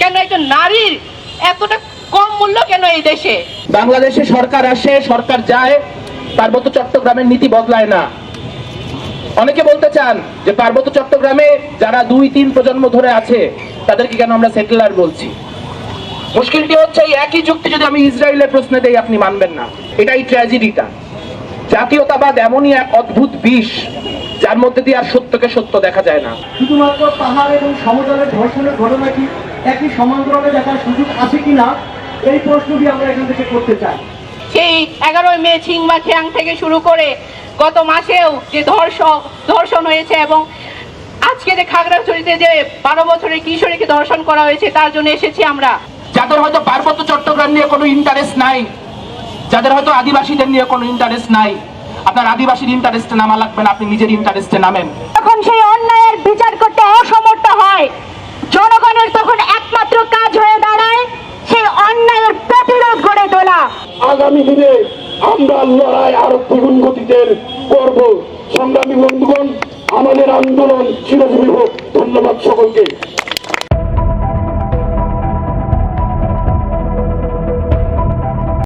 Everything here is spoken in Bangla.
কেন একজন নারীর এতটা কম মূল্য কেন এই দেশে? বাংলাদেশে সরকার আসে সরকার যায় পার্বত্য চট্টগ্রামের নীতি বদলায় না। অনেকে বলতে চান যে পার্বত্য চট্টগ্রামে যারা দুই তিন প্রজন্ম ধরে আছে তাদেরকে কেন আমরা সেটেলার বলছি? মুশকিলটি হচ্ছে এই একই যুক্তি যদি আমি ইসরায়েলের প্রশ্নে দেই আপনি মানবেন না। এটাই ট্র্যাজেডিটা। জাতীয়তাবাদ এমনই এক অদ্ভুত বিষ যার মধ্যে দিয়ে আর সত্যকে সত্য দেখা যায় না। শুধুমাত্র পাহাড় এবং সমতলের ধর্ষণের ঘটনা কি একই সমান্তরালে দেখার সুযোগ আছে কিনা এই প্রশ্নটি আমরা এখান থেকে করতে চাই। সেই এগারোই মে ছিংমা খিয়াং থেকে শুরু করে গত মাসেও যে ধর্ষণ ধর্ষণ হয়েছে এবং আজকে যে খাগড়াছড়িতে যে বারো বছরের কিশোরীকে ধর্ষণ করা হয়েছে তার জন্য এসেছি আমরা। যাদের হয়তো পার্বত্য চট্টগ্রাম নিয়ে কোনো ইন্টারেস্ট নাই যাদের হয়তো আদিবাসীদের নিয়ে কোনো ইন্টারেস্ট নাই আপনার আদিবাসীর ইন্টারেস্টে নামা লাগবে না আপনি নিজের ইন্টারেস্টে নামেন। যখন সেই আগামী দিনে আমরা লড়াই আরও দ্বিগুণ গতিতে করব। সংগ্রামী বন্ধুগণ, আমাদের আন্দোলন চিরজীবী হোক। ধন্যবাদ সকলকে।